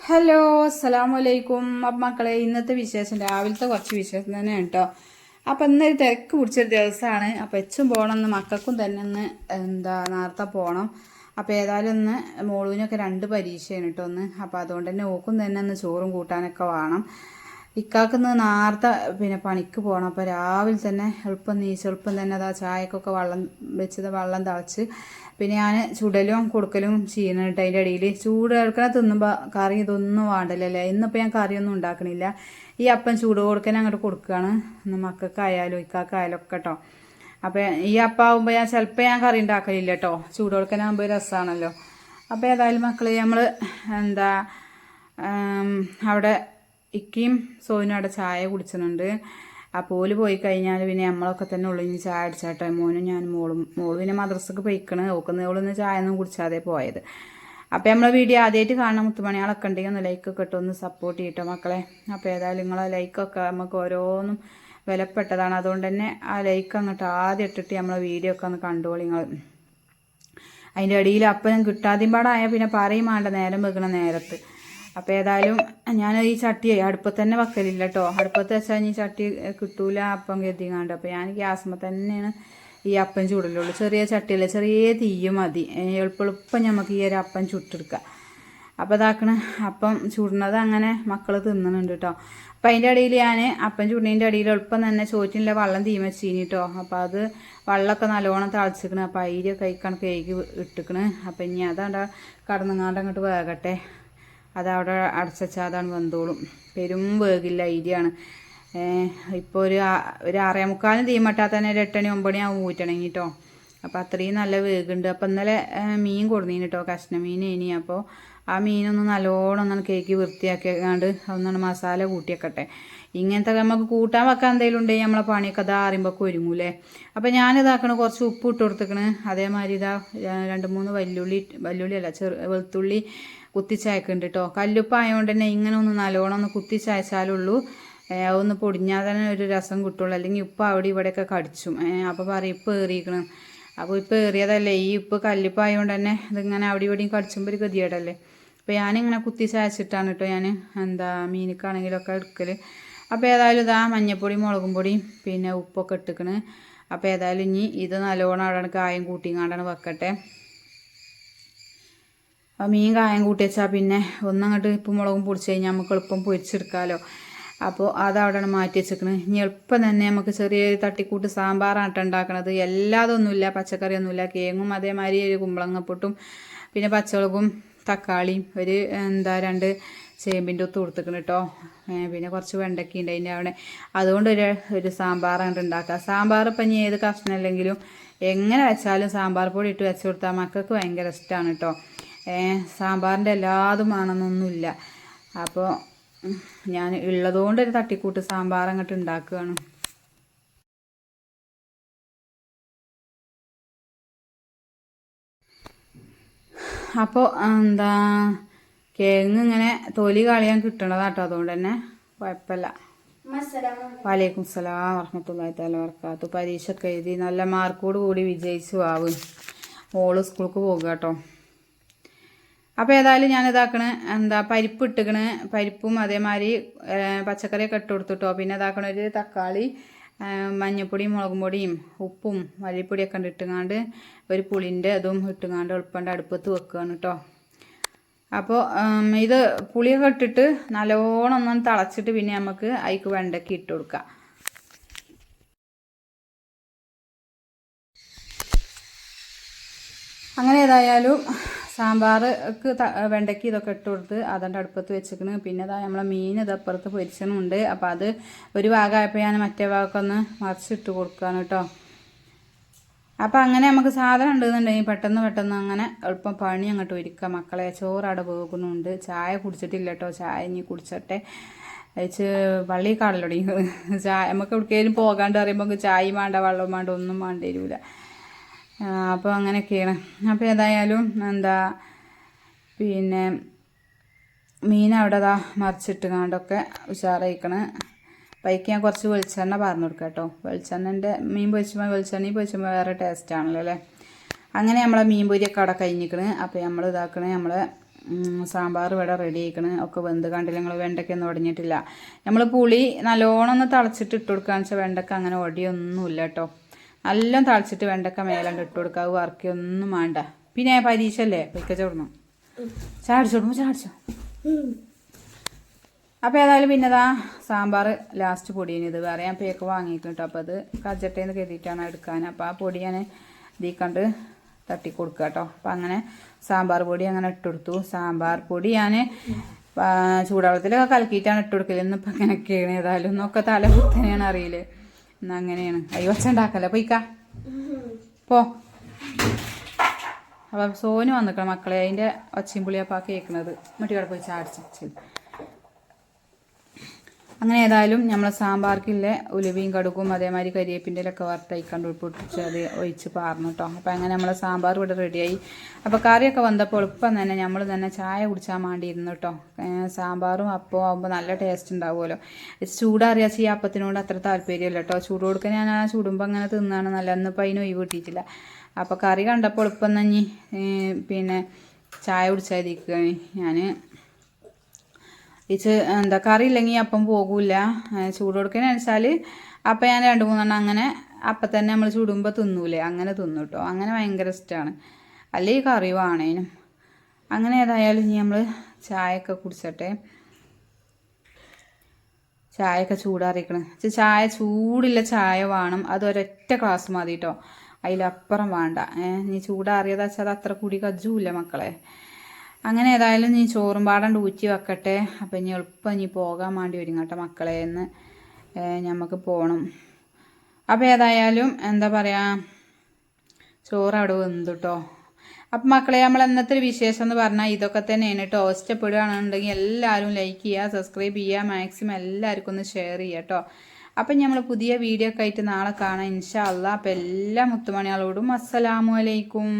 Hello അസ്സാം വലൈക്കും അപ്പം മക്കളെ ഇന്നത്തെ വിശേഷം രാവിലത്തെ കുറച്ച് വിശേഷം തന്നെയാണ് കേട്ടോ. അപ്പം ഇന്നൊരു തിരക്ക് പിടിച്ചൊരു ദിവസമാണ് അപ്പം എച്ചും പോകണം എന്ന് മക്കൾക്കും തന്നെ ഒന്ന് എന്താ നേരത്തെ പോകണം അപ്പോൾ ഏതായാലും ഒന്ന് മോളുവിനൊക്കെ രണ്ട് പരീക്ഷയാണ് കേട്ടോ ഒന്ന് അപ്പോൾ അതുകൊണ്ട് തന്നെ ഓക്കും തന്നെ ഒന്ന് ചോറും കൂട്ടാനൊക്കെ വേണം. ഇക്കാക്കുന്ന് നേരത്തെ പിന്നെ പണിക്ക് പോകണം അപ്പോൾ രാവിലെ തന്നെ എളുപ്പം നീച്ച് എളുപ്പം തന്നെ അതാ ചായക്കൊക്കെ വെള്ളം വെച്ചത് വെള്ളം തിളച്ച് പിന്നെ ഞാൻ ചുടലും കൊടുക്കലും ചെയ്യുന്നുണ്ട് അതിന്റെ ഇടയിൽ. ചൂട് എടുക്കണ തിന്നുമ്പോൾ കറി ഇതൊന്നും വേണ്ടല്ലേ ഇന്നിപ്പോൾ ഞാൻ കറിയൊന്നും ഉണ്ടാക്കണില്ല. ഈ അപ്പം ചൂട് കൊടുക്കാൻ അങ്ങോട്ട് കൊടുക്കുകയാണ് ഇന്ന് മക്കൾക്കായാലും ഇക്കാക്കായാലും ഒക്കെ കേട്ടോ. അപ്പോൾ ഈ അപ്പാവുമ്പോൾ ഞാൻ ചിലപ്പോൾ ഞാൻ കറി ഉണ്ടാക്കലില്ല കേട്ടോ. ചൂട് കൊടുക്കാനാകുമ്പോൾ രസമാണല്ലോ അപ്പോൾ ഏതായാലും മക്കൾ നമ്മൾ എന്താ അവിടെ ഇക്കിയും സോനും അവിടെ ചായ കുടിച്ചിട്ടുണ്ട്. അപ്പോൾ ഓൽ പോയി കഴിഞ്ഞാൽ പിന്നെ നമ്മളൊക്കെ തന്നെ ഉള്ളു ഇനി ചായ അടിച്ചാട്ടെ. മോനും ഞാൻ മോളും മോൾ പിന്നെ മദ്രസക്ക് പോയിക്കണ്. ഓക്കുന്ന ഓളൊന്ന് ചായ ഒന്നും കുടിച്ചാതെ പോയത്. അപ്പോൾ നമ്മളെ വീഡിയോ ആദ്യമായിട്ട് കാണുന്ന മുത്തുമണികളൊക്കെ ഉണ്ടെങ്കിൽ ഒന്ന് ലൈക്കൊക്കെ ഇട്ട് ഒന്ന് സപ്പോർട്ട് ചെയ്യട്ടോ മക്കളെ. അപ്പോൾ ഏതായാലും നിങ്ങളെ ലൈക്കൊക്കെ നമുക്ക് ഓരോന്നും വിലപ്പെട്ടതാണ്. അതുകൊണ്ട് തന്നെ ആ ലൈക്ക് അങ്ങോട്ട് ആദ്യം ഇട്ടിട്ട് നമ്മളെ വീഡിയോ ഒക്കെ ഒന്ന് കണ്ടോളി നിങ്ങൾ അതിന്റെ ഇടയിൽ അപ്പം കിട്ടാതെയും പാടായ പിന്നെ പറയും വേണ്ട നേരം വെക്കണ നേരത്ത്. അപ്പോൾ ഏതായാലും ഞാൻ ഈ ചട്ടി അടുപ്പത്ത് തന്നെ വെക്കലില്ല കേട്ടോ അടുപ്പത്ത് വെച്ചാൽ ഈ ചട്ടി കിട്ടൂല അപ്പം കരുതിങ്ങാണ്ട്. അപ്പോൾ ഞാൻ ഗ്യാസുമ്പോൾ തന്നെയാണ് ഈ അപ്പം ചൂടലുള്ളൂ ചെറിയ ചട്ടിയല്ല ചെറിയ തീയും മതി. എളുപ്പെളുപ്പം എളുപ്പം നമുക്ക് ഈ ഒരു അപ്പം ചുട്ടെടുക്കാം. അപ്പം ഇതാക്കണ. അപ്പം ചുടുന്നത് അങ്ങനെ മക്കൾ തിന്നുന്നുണ്ട് കേട്ടോ അപ്പം അതിന്റെ ഇടയിൽ ഞാൻ അപ്പം ചുടുന്നതിന്റെ ഇടയിൽ എളുപ്പം തന്നെ ചോറ്റിനുള്ള വള്ളം തീ വെച്ചീനി കേട്ടോ അപ്പോൾ അത് വെള്ളമൊക്കെ നല്ലോണം തളിച്ചിക്കണ്. അപ്പോൾ അയിരൊക്കെ കൈക്കണക്ക് കേക്ക് ഇട്ടിക്കണ്. അപ്പം ഇനി അതാണ്ട കടന്നങ്ങാണ്ട് അങ്ങോട്ട് വേകട്ടെ. അതവിടെ അടച്ചാൽ അതാണ് വെന്തോളും പെരും വേഗില്ല അരിയാണ് ഇപ്പോൾ ഒരു ഒരു ആറേ മുക്കാലും തന്നെ ഒരു എട്ടണി ഒമ്പണി ആവും ഊറ്റണമെങ്കിൽ കേട്ടോ അപ്പോൾ അത്രയും നല്ല വേഗുണ്ട്. അപ്പോൾ ഇന്നലെ മീൻ കൊടുന്നീന് കേട്ടോ കഷ്ണ മീൻ ഇനി. അപ്പോൾ ആ മീനൊന്ന് നല്ലോണം ഒന്നാണ് കേക്ക് വൃത്തിയാക്കിയാണ്ട് ഒന്നാണ് മസാല കൂട്ടിയൊക്കട്ടെ. ഇങ്ങനത്തെ നമുക്ക് കൂട്ടാൻ വെക്കാൻ എന്തെങ്കിലും ഉണ്ടെങ്കിൽ നമ്മളെ പണിയൊക്കെ അതാ അറിയുമ്പോൾ ഒരുങ്ങൂലേ. അപ്പോൾ ഞാനിതാക്കണ കുറച്ച് ഉപ്പ് ഇട്ട് കൊടുത്തേക്കണ്. അതേമാതിരി ഇതാ രണ്ട് മൂന്ന് വല്ലുള്ളി വല്ലുള്ളി അല്ല ചെറു വെളുത്തുള്ളി കുത്തിച്ചയക്കുന്നുണ്ട് കേട്ടോ കല്ലുപ്പായതുകൊണ്ട് തന്നെ ഇങ്ങനെ ഒന്ന് നല്ലോണം ഒന്ന് കുത്തിച്ചായച്ചാലുള്ളൂ. ഒന്ന് പൊടിഞ്ഞാൽ തന്നെ ഒരു രസം കിട്ടുള്ളൂ. അല്ലെങ്കിൽ ഉപ്പ് അവിടെ ഇവിടെയൊക്കെ കടിച്ചും. അപ്പോൾ പറയും ഇപ്പം ഏറിയിക്കണം അപ്പോൾ ഇപ്പം ഏറിയതല്ലേ? ഈ ഉപ്പ് കല്ലിപ്പായതുകൊണ്ട് തന്നെ ഇതിങ്ങനെ അവിടെ ഇവിടെയും കടിച്ചുമ്പോൾ ഒരു ഗതികേടല്ലേ? അപ്പോൾ ഞാനിങ്ങനെ കുത്തി ചായച്ചിട്ടാണ് കേട്ടോ ഞാൻ എന്താ മീനിക്കാണെങ്കിലൊക്കെ എടുക്കൽ അപ്പോൾ ഏതായാലും ഇതാ മഞ്ഞപ്പൊടി മുളകും പൊടി പിന്നെ ഉപ്പൊക്കെ ഇട്ടിക്കണ്. അപ്പോൾ ഏതായാലും ഇനി ഇത് നല്ലോണം അവിടെ കായം കൂട്ടിങ്ങാണ്ടാണ് വെക്കട്ടെ. മീൻ കായം കൂട്ടി വെച്ചാൽ പിന്നെ ഒന്നങ്ങോട്ട് ഇപ്പം മുളകും പൊടിച്ച് കഴിഞ്ഞാൽ നമുക്ക് എളുപ്പം പൊരിച്ചെടുക്കാമല്ലോ അപ്പോൾ അതവിടെയാണ് മാറ്റി വെച്ചേക്കണ്. ഇനി എളുപ്പം തന്നെ നമുക്ക് ചെറിയൊരു തട്ടിക്കൂട്ട് സാമ്പാറാണ് കേട്ടോ ഉണ്ടാക്കണത്. എല്ലാതൊന്നുമില്ല പച്ചക്കറിയൊന്നുമില്ല. കേങ്ങും അതേമാതിരി ഒരു കുമ്പളങ്ങപ്പൊട്ടും പിന്നെ പച്ചമുളകും തക്കാളിയും ഒരു എന്താ രണ്ട് ചേമ്പിന്റെ ഒത്ത് കൊടുത്തേക്കണം കേട്ടോ. പിന്നെ കുറച്ച് വെണ്ടയ്ക്ക ഉണ്ട് അതിന്റെ അവിടെ. അതുകൊണ്ട് ഒരു ഒരു സാമ്പാറാണ് ഉണ്ടാക്കുക. സാമ്പാർ ഇപ്പം ഇനി ഏത് കഷ്ണമല്ലെങ്കിലും എങ്ങനെ വെച്ചാലും സാമ്പാർ പൊടി ഇട്ട് വെച്ച് കൊടുത്താൽ മക്കൾക്ക് ഭയങ്കര ഇഷ്ടമാണ് കേട്ടോ. സാമ്പാറിന്റെ എല്ലാതും ആണെന്നൊന്നുമില്ല അപ്പോൾ ഞാൻ ഉള്ളതുകൊണ്ട് ഒരു തട്ടിക്കൂട്ട് സാമ്പാർ അങ്ങോട്ട് ഉണ്ടാക്കുകയാണ്. അപ്പോൾ എന്താ കിഴങ്ങ് ഇങ്ങനെ തൊലി കളയാൻ കിട്ടണതാട്ടോ അതുകൊണ്ട് തന്നെ കുഴപ്പമില്ല. വലൈക്കും സലാം വർഹമത്തല്ലാഹി തആല വർക്കാത്തു പരീക്ഷയൊക്കെ എഴുതി നല്ല മാർക്കോട് കൂടി വിജയിച്ചു ആവും. മോൾ സ്കൂൾക്ക് പോകുക കേട്ടോ. അപ്പോൾ ഏതായാലും ഞാൻ ഇതാക്കണ എന്താ പരിപ്പ് ഇട്ടിക്കണ് പരിപ്പും അതേമാതിരി പച്ചക്കറിയൊക്കെ ഇട്ട് കൊടുത്തിട്ടോ. പിന്നെ ഇതാക്കണ ഒരു തക്കാളി മഞ്ഞപ്പൊടിയും മുളകും പൊടിയും ഉപ്പും മല്ലിപ്പൊടിയൊക്കെ ഉണ്ട് ഇട്ടുങ്ങാണ്ട് ഒരു പുളിന്റെ അതും ഇട്ടുങ്ങാണ്ട് എളുപ്പന്റെ അടുപ്പത്ത് വെക്കുകയാണ് കേട്ടോ അപ്പോൾ ഇത് പുളിയൊക്കെ ഇട്ടിട്ട് നല്ലോണം ഒന്നും തിളച്ചിട്ട് പിന്നെ നമുക്ക് അതിക്ക് വെണ്ടയ്ക്ക് ഇട്ട് കൊടുക്കാം. അങ്ങനെ ഏതായാലും സാമ്പാർക്ക് വെണ്ടയ്ക്ക് ഇതൊക്കെ ഇട്ട് കൊടുത്ത് അതുകൊണ്ട് അടുപ്പത്ത് വെച്ചിക്കണ്. പിന്നെ ഇതാ നമ്മളെ മീൻ ഇതപ്പുറത്ത് പൊരിച്ചണുണ്ട്. അപ്പം അത് ഒരു ഭാഗമായപ്പോൾ ഞാൻ മറ്റേ ഭാഗമൊക്കെ ഒന്ന് മറിച്ചിട്ട് കൊടുക്കുകയാണ് കേട്ടോ അപ്പം അങ്ങനെ നമുക്ക് സാധനം ഉണ്ടെന്നുണ്ടെങ്കിൽ പെട്ടെന്ന് പെട്ടെന്ന് അങ്ങനെ എളുപ്പം പണി അങ്ങോട്ട് ഒരുക്കുക മക്കളെ ചോറവിടെ പോകുന്നുണ്ട് ചായ കുടിച്ചിട്ടില്ല കേട്ടോ ചായ ഇനി കുടിച്ചോട്ടെ. അയച്ച് പള്ളി കാടലോടി ചായ നമുക്ക് എവിടേക്കും പോകാണ്ട് അറിയുമ്പോൾ ചായയും വേണ്ട വെള്ളവും വേണ്ട ഒന്നും വേണ്ടി വരില്ല അപ്പോൾ അങ്ങനെയൊക്കെയാണ്. അപ്പോൾ ഏതായാലും എന്താ പിന്നെ മീൻ അവിടെ ദാ മറിച്ചിട്ട് കണ്ടൊക്കെ ഉഷാറായിക്കണ്. പൈക്ക് ഞാൻ കുറച്ച് വെളിച്ചെണ്ണ പറഞ്ഞു കൊടുക്കാം കേട്ടോ. വെളിച്ചെണ്ണന്റെ മീൻ പൊരിച്ചുമ്പോൾ വെളിച്ചെണ്ണയും പൊരിച്ചുമ്പോൾ വേറെ ടേസ്റ്റ് ആണല്ലോ അല്ലേ? അങ്ങനെ നമ്മളെ മീൻ പൊരിയൊക്കെ അവിടെ കഴിഞ്ഞിക്കണ്. അപ്പോൾ നമ്മൾ ഇതാക്കണേ നമ്മൾ സാമ്പാർ ഇവിടെ റെഡി ആയിക്കണ്. ഒക്കെ വെന്ത് കണ്ടില്ല നിങ്ങൾ വെണ്ടയ്ക്കൊന്നും ഉടഞ്ഞിട്ടില്ല നമ്മൾ പുളി നല്ലോണം ഒന്ന് തളച്ചിട്ട് ഇട്ട് കൊടുക്കുകയെന്ന് വെച്ചാൽ വെണ്ടക്ക അങ്ങനെ ഒടിയൊന്നുമില്ല കേട്ടോ. നല്ല തളിച്ചിട്ട് വെണ്ടക്ക മേലണ്ട് ഇട്ട് കൊടുക്കുക അത് വറക്കൊന്നും വേണ്ട പിന്നെ പരീക്ഷ അല്ലേ പൊയ്ക്ക ചോടണം ചാടിച്ചോടുമ്പോ ചാടിച്ചോ അപ്പോൾ ഏതായാലും പിന്നെതാ സാമ്പാർ ലാസ്റ്റ് പൊടിയാണ് ഇത്. വേറെ ഞാൻ പേക്ക് കേട്ടോ അപ്പോൾ അത് കജട്ടേന്ന് കരുതിയിട്ടാണ് എടുക്കാൻ. അപ്പോൾ ആ പൊടി ഞാൻ ഇതിൽ തട്ടി കൊടുക്കുക കേട്ടോ അപ്പം അങ്ങനെ സാമ്പാർ പൊടി അങ്ങനെ ഇട്ടെടുത്തു സാമ്പാർ പൊടി ഞാൻ ചൂടുവെള്ളത്തിലൊക്കെ കലക്കിയിട്ടാണ് ഇട്ട് കൊടുക്കൽ. ഇന്നിപ്പോൾ അങ്ങനെയൊക്കെയാണ് ഏതായാലും ഒന്നൊക്കെ തല കുത്തനെയാണ് അറിയില്ലേ എന്നാ അങ്ങനെയാണ്. കൈ ഒച്ച ഉണ്ടാക്കല്ലേ? പോയിക്കാ പോ. അപ്പം സോനു വന്നിക്കണം മക്കളെ. അതിന്റെ ഒച്ചയും പുളിയപ്പാ കേൾക്കുന്നത് മുട്ടിക്കട പോയി ചാടിച്ചു. അങ്ങനെ ഏതായാലും നമ്മളെ സാമ്പാർക്കില്ലേ ഉലുവയും കടുക്കും അതേമാതിരി കരിയേപ്പിന്റെ ഒക്കെ വറുത്തയക്കാണ്ട് കണ്ടു പൊട്ടിച്ച് അത് ഒഴിച്ച് പാർന്നു കേട്ടോ. അപ്പോൾ അങ്ങനെ നമ്മളെ സാമ്പാർ ഇവിടെ റെഡിയായി. അപ്പോൾ കറിയൊക്കെ വന്നപ്പോൾ എളുപ്പം തന്നെ നമ്മൾ തന്നെ ചായ കുടിച്ചാൽ വേണ്ടിയിരുന്നു കേട്ടോ. സാമ്പാറും അപ്പവും ആകുമ്പോൾ നല്ല ടേസ്റ്റ് ഉണ്ടാവുമല്ലോ. ചൂടാറിയാൽ ഈ അപ്പത്തിനോട് അത്ര താല്പര്യമില്ല കേട്ടോ. ചൂട് കൊടുക്കാൻ ഞാൻ ആ ചൂടുമ്പോൾ അങ്ങനെ തിന്നാണ്. നല്ല ഇന്നിപ്പോൾ അതിന് ഒഴിവ് കിട്ടിയിട്ടില്ല. അപ്പോൾ കറി കണ്ടപ്പോൾ എളുപ്പം തന്നെ പിന്നെ ചായ കുടിച്ചായിരിക്കുകയാണ് ഞാൻ ഇത് എന്താ കറി ഇല്ലെങ്കിൽ അപ്പം പോകൂല ചൂട് വെച്ചാൽ അപ്പം ഞാൻ രണ്ട് മൂന്നെണ്ണം അങ്ങനെ അപ്പം തന്നെ നമ്മൾ ചൂടുമ്പോൾ തിന്നൂലേ അങ്ങനെ തിന്നു കേട്ടോ അങ്ങനെ ഭയങ്കര ഇഷ്ടമാണ് അല്ലെങ്കിൽ കറി വേണേനും. അങ്ങനെ ഏതായാലും ഇനി നമ്മൾ ചായയൊക്കെ കുടിച്ചട്ടെ. ചായയൊക്കെ ചൂടാറിയിക്കണം ചായ ചൂടില്ല ചായ വേണം. അത് ഒരൊറ്റ ഗ്ലാസ് മതി കേട്ടോ അതിലപ്പുറം വേണ്ട. ഏഹ് നീ ചൂടാറിയതാ വെച്ചാൽ അത് അത്ര കൂടി കജ്ജൂല്ല മക്കളെ. അങ്ങനെ ഏതായാലും നീ ചോറും പാടണ്ട് ഊറ്റി വെക്കട്ടെ. അപ്പം ഇനി എളുപ്പം ഇനി പോകാൻ വേണ്ടി ഒരുങ്ങട്ടെ മക്കളെ എന്ന് ഞമ്മക്ക് പോകണം അപ്പം ഏതായാലും എന്താ പറയുക ചോറ് അവിടെ വെന്തുട്ടോ അപ്പം മക്കളെ നമ്മൾ ഇന്നത്തെ ഒരു വിശേഷം എന്ന് പറഞ്ഞാൽ ഇതൊക്കെ തന്നെയാണ് കേട്ടോ ഇഷ്ടപ്പെടുകയാണെന്നുണ്ടെങ്കിൽ എല്ലാവരും ലൈക്ക് ചെയ്യുക സബ്സ്ക്രൈബ് ചെയ്യുക മാക്സിമം എല്ലാവർക്കും ഒന്ന് ഷെയർ ചെയ്യുക കേട്ടോ അപ്പം നമ്മൾ പുതിയ വീഡിയോ ഒക്കെ ആയിട്ട് നാളെ കാണാം. ഇൻഷാ അല്ല അപ്പം എല്ലാ മുത്തുമണികളോടും അസ്സലാമു അലൈക്കും.